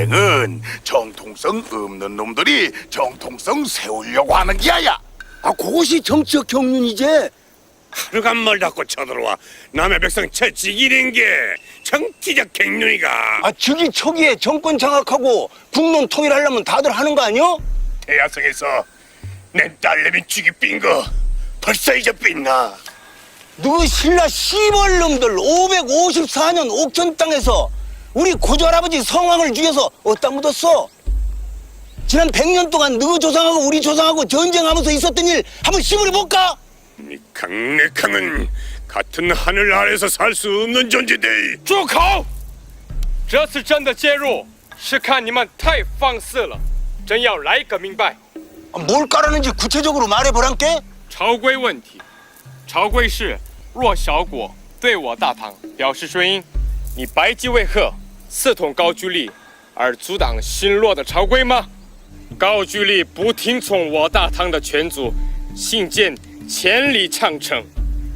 전쟁은 정통성 없는 놈들이 정통성 세우려고 하는 기야야. 아, 그것이 정치적 경륜이제. 하루간 말 닫고 쳐들어와 남의 백성 채찍이는 게 정치적 갱년이가 아, 즉위 초기에 정권 장악하고 국론 통일하려면 다들 하는 거 아니요? 대야성에서 내 딸내미 죽이 삔거 벌써 이제 삔나 너그 신라 시벌놈들 554년 옥천 땅에서 우리 고조할아버지 성왕을 죽여서 어디다 묻었어? 지난 100년 동안 너그 조상하고 우리 조상하고 전쟁하면서 있었던 일 한번 시물해 볼까? 이 강력함은 같은 하늘 아래서 살 수 없는 존재대 住口！这次真的介入，是看你们太放肆了，真要来个明白。 아, 뭘 깔았는지 구체적으로 말해보란께? 朝规问题，朝规是若小国对我大唐表示顺应，你白姬为贺， 刺痛高句丽，而阻挡新落的朝规吗？高句丽不听从我大唐的劝阻，信件千里长城，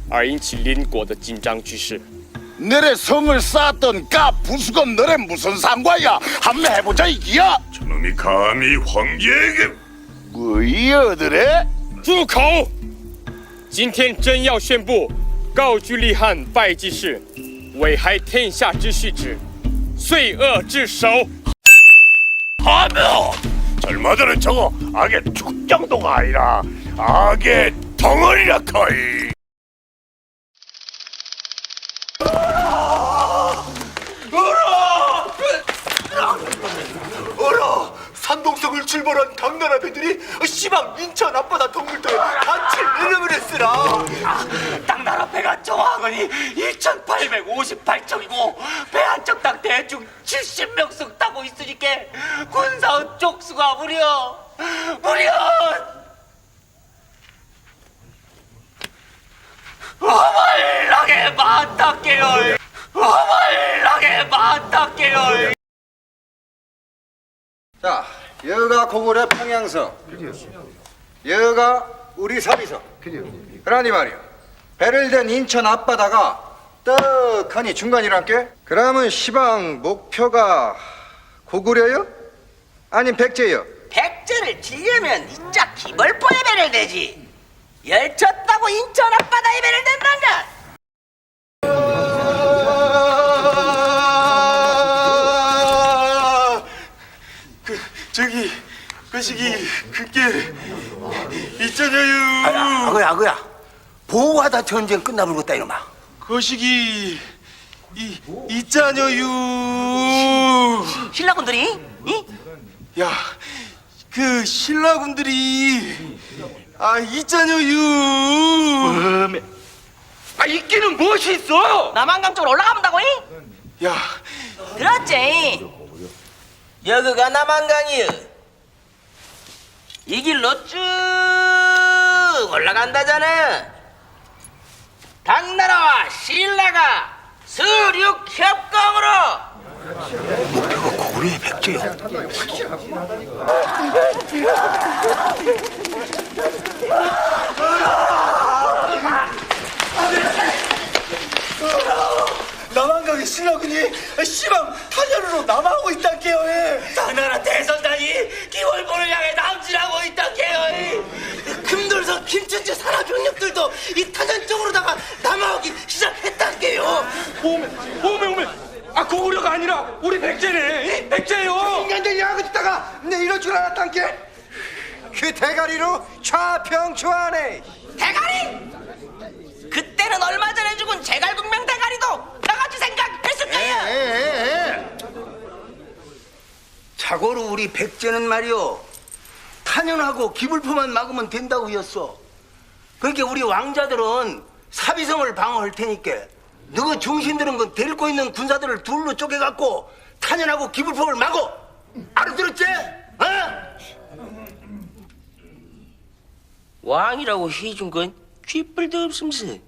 而引起邻国的紧张局势。 너네 성을 쌓았던 까 부수건 너네 무슨 상관이야? 한번 해보자 이기야. 저놈이 감히 황제에게 뭐이 어들에? 住口！今天真要宣布高句丽汉拜祭事，危害天下之序之， 罪恶之首。 하며 젊어들은 저거 악의 축정도가 아니라 악의 덩어리라 커이 어라 산동성을 출발한 당나라 배들이 시방 인천 앞바다 동물터에 단칠 내려을 했으라 당나라 배가 정확하니 2,858척이고 배 한 척 당 대충 70명씩 타고 있으니까 군사원 쪽수가 무려 무려. 어마일하게 많다게요. 어마일하게 많다게요. 자, 여가 고구려 평양성. 여가 우리 사비성. 그러니 말이요. 배를 댄 인천 앞바다가 떡하니 중간이란께? 그러면 시방 목표가 고구려요? 아님 백제요? 백제를 지려면 이자 기벌포에 배를 대지 열쳤다고 인천 앞바다에 배를 댄단가 그 저기 그 시기 그게 있잖아요 아그야, 아그야. 보호하다 전쟁 끝나버렸다, 이놈아. 그 시기 이 있잖아요 신라군들이 이? 야 그 신라군들이 아 있잖아요 아 있기는 무엇이 있어? 남한강 쪽으로 올라가본다고 이? 야 그렇지. 여기가 남한강이여. 이 길로 쭉 올라간다잖아. 당나라와 신라가 서륙 협공으로 고구려의 백제요. 남한강의 신라군이 시방 탄현으로 남하고 있단게요 당나라 대선단이 기월보를 향해 남진하고 있다게요. 금돌선 김춘재 산하 병력들도 이 탄현 쪽으로다가 남하오기 시작했다게요. 오메 오메 오메. 아 고구려가 아니라 우리 백제네. 이 백제요. 인간들 야구 듣다가 내 이럴 줄 알았단께? 그 대가리로 좌평초하네. 대가리! 그때는 얼마 전에 죽은 제갈국명 대가리도 나같이 생각했을 거야. 자고로 우리 백제는 말이요. 탄연하고 기불포만 막으면 된다고 했어. 그러니까 우리 왕자들은 사비성을 방어할 테니까 너그 중신들은 그 데리고 있는 군사들을 둘로 쪼개갖고 탄연하고 기불포를 막어. 알아들었지? 어? 왕이라고 해준 건 쥐뿔도 없음세.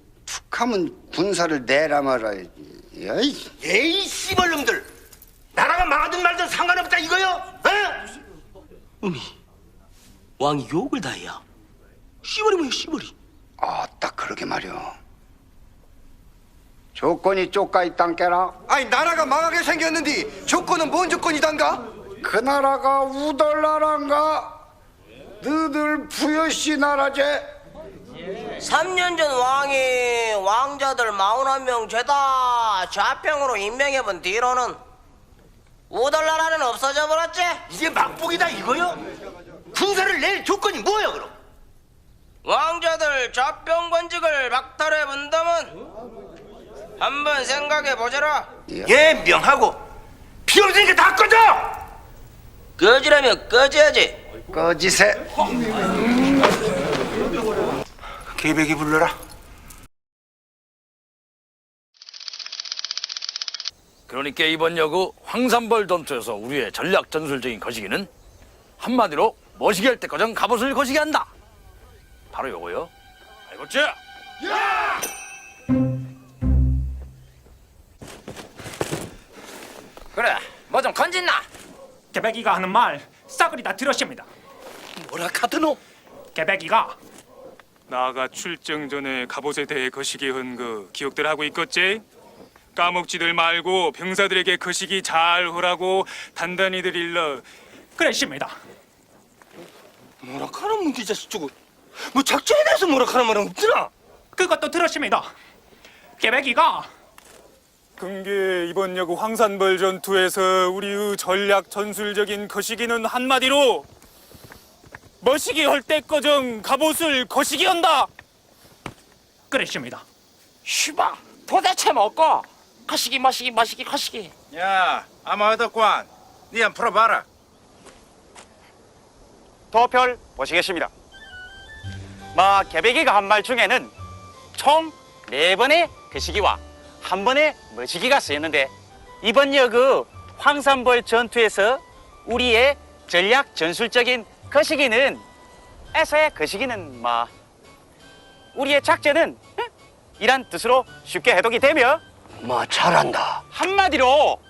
하면 군사를 내라 말아야지. 에이. 에이 씨발놈들. 나라가 망하든 말든 상관없다 이거요? 어? 어미, 왕이 욕을 다 해야. 씨발이 뭐야 씨발이. 아, 딱 그러게 말이오. 조건이 쪼까 있단 깨라. 아니 나라가 망하게 생겼는데 조건은 뭔 조건이단가? 그 나라가 우덜나라인가? 너들 부여씨 나라제? 3년 전 왕이 왕자들 41명 죄다 좌평으로 임명해본 뒤로는 우덜나라는 없어져 버렸지? 이제 막복이다 이거요? 군사를 낼 조건이 뭐야 그럼? 왕자들 좌평 권직을 박탈해 본다면 한번 생각해 보자라. 예 명하고 필요 없으니까 다 꺼져! 꺼지라면 꺼져야지. 꺼지세. 계백이 불러라 그러니까 이번 여구 황산벌 전투에서 우리의 전략 전술적인 거시기는 한마디로 머시기 할 때까지 갑옷을 거시기 한다. 바로 요거요. 알겠지? 그래, 뭐 좀 건진나? 개백이가 하는 말 싸그리 다 들었습니다. 뭐라 카드노? 개백이가 나가 출정 전에 갑옷에 대해 거시기 한그 기억들 하고 있겠지? 까먹지들 말고 병사들에게 거시기 잘 하라고 단단히들 일러 그랬습니다. 뭐라 카는 문제 자식 저거 뭐 작전에 대해서 뭐라 카는 말은 없더라 그것도 들었습니다. 개백이가 근게 이번 여구 황산벌 전투에서 우리의 전략 전술적인 거시기는 한마디로 머시기 할 때꺼정 갑옷을 거시기 한다. 그랬습니다. 씨바 도대체 먹고 거시기 마시기 마시기 거시기 야 아마 얻었관 니한 풀어봐라 도표를 보시겠습니다. 뭐 개배기가 한 말 중에는 총 네 번의 거시기와 한 번의 머시기가 쓰였는데 이번 여그 황산벌 전투에서 우리의 전략 전술적인 거시기는 에서의 거시기는 뭐 우리의 작전은 응? 이란 뜻으로 쉽게 해독이 되며 뭐 잘한다 한마디로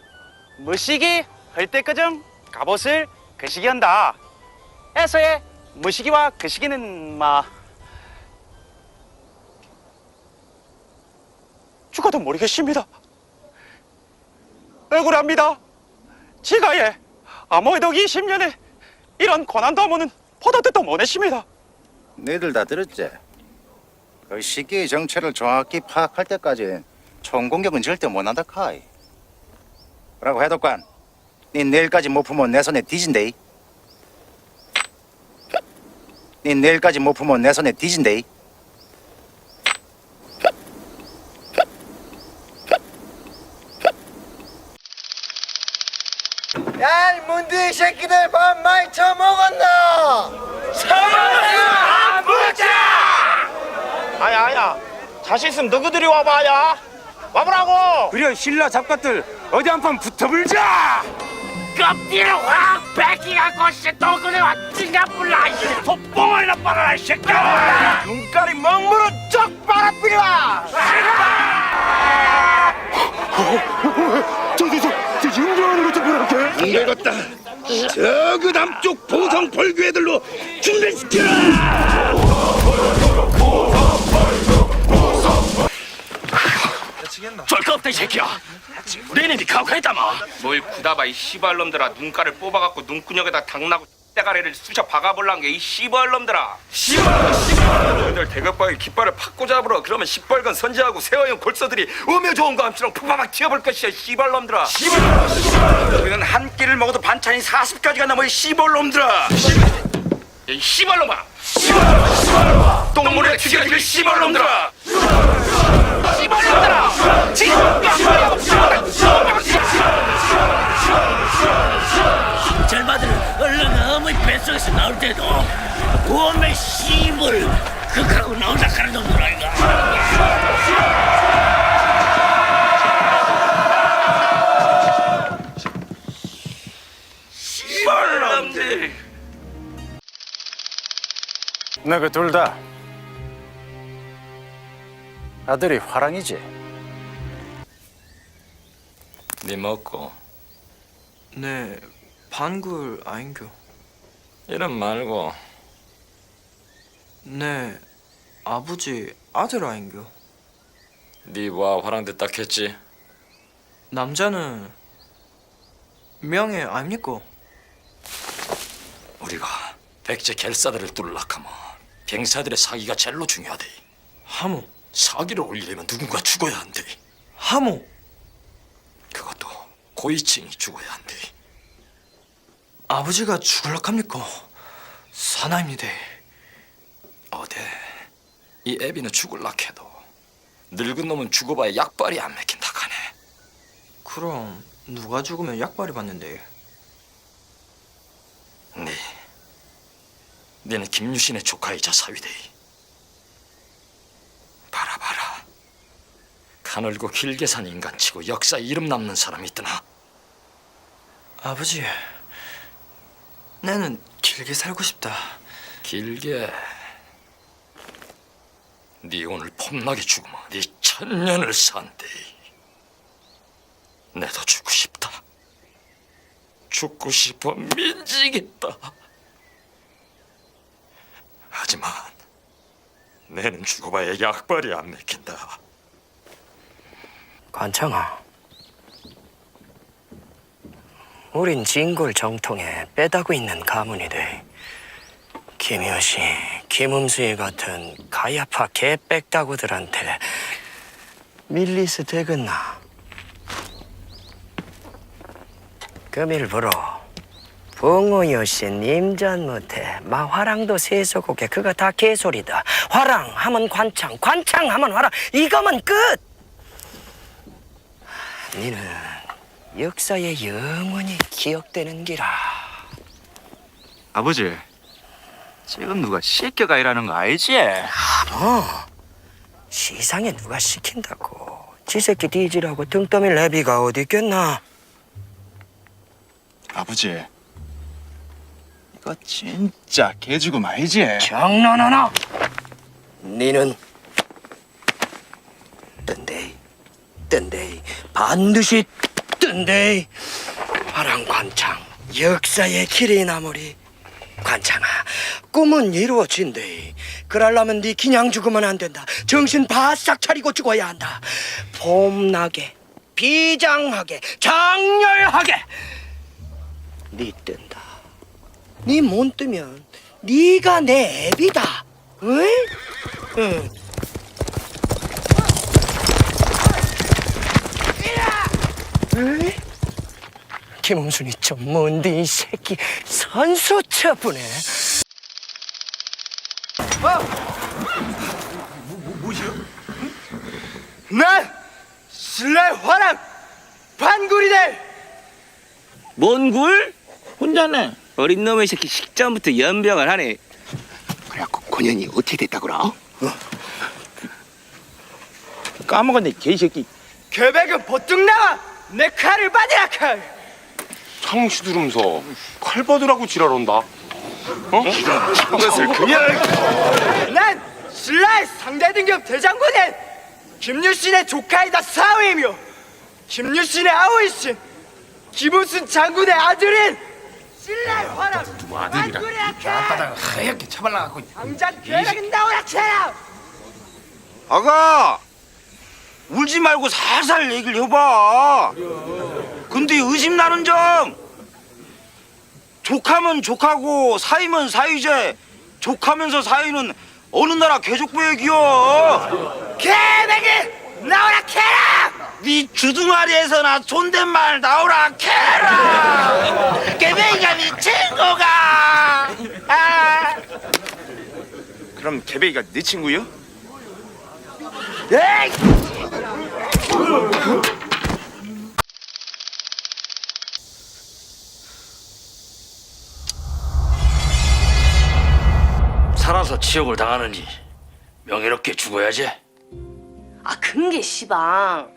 머시기 할 때까정 갑옷을 거시기 한다. 에서의 머시기와 거시기는 마 죽어도 모르겠습니다. 억울합니다. 지가 예 아무래도 20년에 이런 고난도 하면은 보다 뜻도 못했습니다. 너희들 다 들었지? 그 시기의 정체를 정확히 파악할 때까지 총공격은 절대 못한다 카이 라고 해독관 네 내일까지 못 풀면 내 손에 뒤진대 네 내일까지 못 풀면 내 손에 뒤진대 야, 이 문디 새끼들 밥 많이 처먹었나? 아야 아야. 자신 있으면 너희들이 와봐 야. 와보라고! 그래 신라 잡것들 어디 한 판 붙어불자. 껍질을 확 뺏기갖고 씨또 그래 왔지가 몰라 속봉을 나빠라 이 새끼야! 눈깔이 먹물 안 되겠다. 저 그 남쪽 보성 벌교애들로 준비시켜라. 절거 없다 이 새끼야. 너희는 가고 했다마. 뭘 구다봐 이 씨발놈들아 눈깔을 뽑아갖고 눈구녕에다 당나고 때가리를 쑤셔 박아볼란 게이 씨발놈들아. 씨발 씨발 너희들 대급박에 깃발을 팍 꽂아버려 그러면 시뻘건 선지하고 세어형 골서들이 음여 좋은 거 암치랑 푸바박 튀어볼 것이야 씨발놈들아. 씨발 씨발 너희는 한 끼를 먹어도 반찬이 40가지가 넘어 이 씨발놈들아. 이 씨발놈아. 씨발 씨발놈아. 똥물에 튀겨진 그 씨발놈들아. 씨발놈들아. 절반들 얼른 어머니 뱃속에서 나올 때도 몸에 씨불 극하고 나온다 카는 놈들 아이가. 씨발놈들 너그 둘 다 아들이 화랑이지? 네 먹고 네, 반굴 아인교. 이런 말고 네, 아버지 아들 아인교. 네와 화랑됐다 했지. 남자는 명예 아닙니까? 우리가 백제 결사들을 뚫으려하면 병사들의 사기가 제일로 중요하대. 하모 사기를 올리려면 누군가 죽어야 한대. 하모 그것도 고위층이 죽어야 한대. 아버지가 죽을락 합니까? 사나입니다. 어데 이 애비는 죽을락 해도 늙은 놈은 죽어봐야 약발이 안 맥힌다 카네. 그럼 누가 죽으면 약발이 받는데? 네. 너는 김유신의 조카이자 사위대. 봐라 봐라. 가늘고 길게 산 인간치고 역사에 이름 남는 사람이 있더나. 아버지, 나는 길게 살고 싶다. 길게. 네 오늘 폼나게 죽으면 네 천년을 산대. 내도 죽고 싶다. 죽고 싶어 미치겠다. 하지만 내는 죽어봐야 약발이 안 맥힌다. 관창아, 우린 진골 정통에 빼다고 있는 가문이 돼. 김효시, 김음수이 같은 가야파 개빽다구들한테 밀리스 되겠나? 금일부로 붕어요시 님전 못해 마 화랑도 세소고개 그거 다 개소리다 화랑 하면 관창 관창 하면 화랑 이거면 끝 니는 역사에 영원히 기억되는 기라. 아버지, 지금 누가 일하는 거 알지? 뭐? 시상에 누가 시킨다고? 지새끼 뒤지라고 등 떠밀 내비가 어디 있겠나? 아버지, 이거 진짜 개죽음 알지? 장난하나? 니는 뜬데, 뜬데, 반드시 뜬데. 화랑 관창, 역사의 길이 나무리. 관창아, 꿈은 이루어진대. 그러려면 네 그냥 죽으면 안 된다. 정신 바싹 차리고 죽어야 한다. 봄나게, 비장하게, 장렬하게. 네 뜬다. 네 못 뜨면 네가 내 애비다. 응? 응. 응? 김홍순이 좀 뭔데 이 새끼 선수 쳐보네. 난 신라 화랑 반굴이다. 뭔 굴? 혼자네. 어린 놈의 새끼 식전부터 연병을 하네. 그래갖고 고년이 어떻게 됐다구라? 까먹었네, 개새끼. 계백은 보통 나와 내 칼을 받으라 칼. 창시 두르면서. 칼 받으라고 지랄한다. 어? 그것을 그냥. 난 신라의 상대 등급 대장군인 김유신의 조카이다 사위이며 김유신의 아우이신 김우순 장군의 아들인 신라의 화랑 아들이라. 하얗게 처발라갖고. 당장 계획은 나오라 채라! 아가, 울지 말고 살살 얘기를 해봐. 근데 의심 나는 점. 족하면 족하고 사이면 사이제. 족하면서 사이는 어느 나라 개족부 얘기여. 계획이 나오라 캐라 네 주둥아리에서 나 존댓말 나오라 캐라. 개배기가 미친 거가. 아. 그럼 개배기가 네 친구요? 에이 살아서 치욕을 당하느니 명예롭게 죽어야지. 아 근게 시방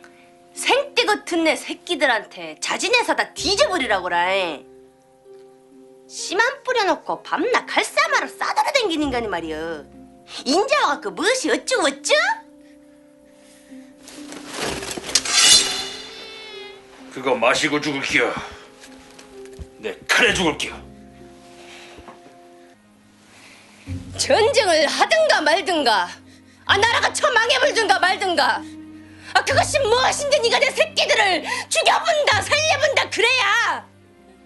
생떼 같은 내 새끼들한테 자진해서 다 뒤져버리라고라 씨만 뿌려놓고 밤낮 칼싸마로 싸돌아댕기는 인간이 말이여 인자 와갖고 무엇이 어쩌고 어쩌? 그거 마시고 죽을게요. 내 칼에 죽을게요. 전쟁을 하든가 말든가 아 나라가 처망해버든가 말든가 아 그것이 무엇인데 네가 내 새끼들을 죽여본다 살려본다 그래야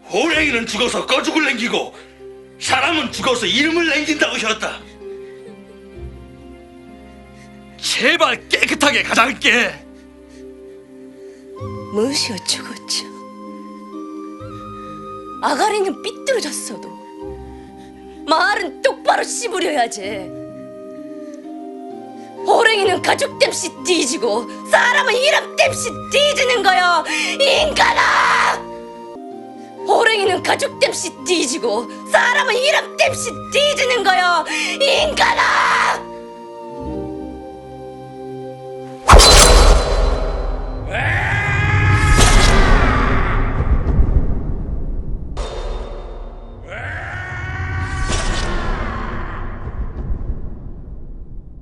호랭이는 죽어서 꺼죽을 남기고 사람은 죽어서 이름을 남긴다고 하셨다. 제발 깨끗하게 가장께. 무엇이 어쩌고저 아가리는 삐뚤어졌어도 말은 똑바로 씹으려야지. 호랭이는 가죽 땜시 뒤지고 사람은 이름 땜시 뒤지는 거요. 인간아! 호랭이는 가죽 땜시 뒤지고 사람은 이름 땜시 뒤지는 거요. 인간아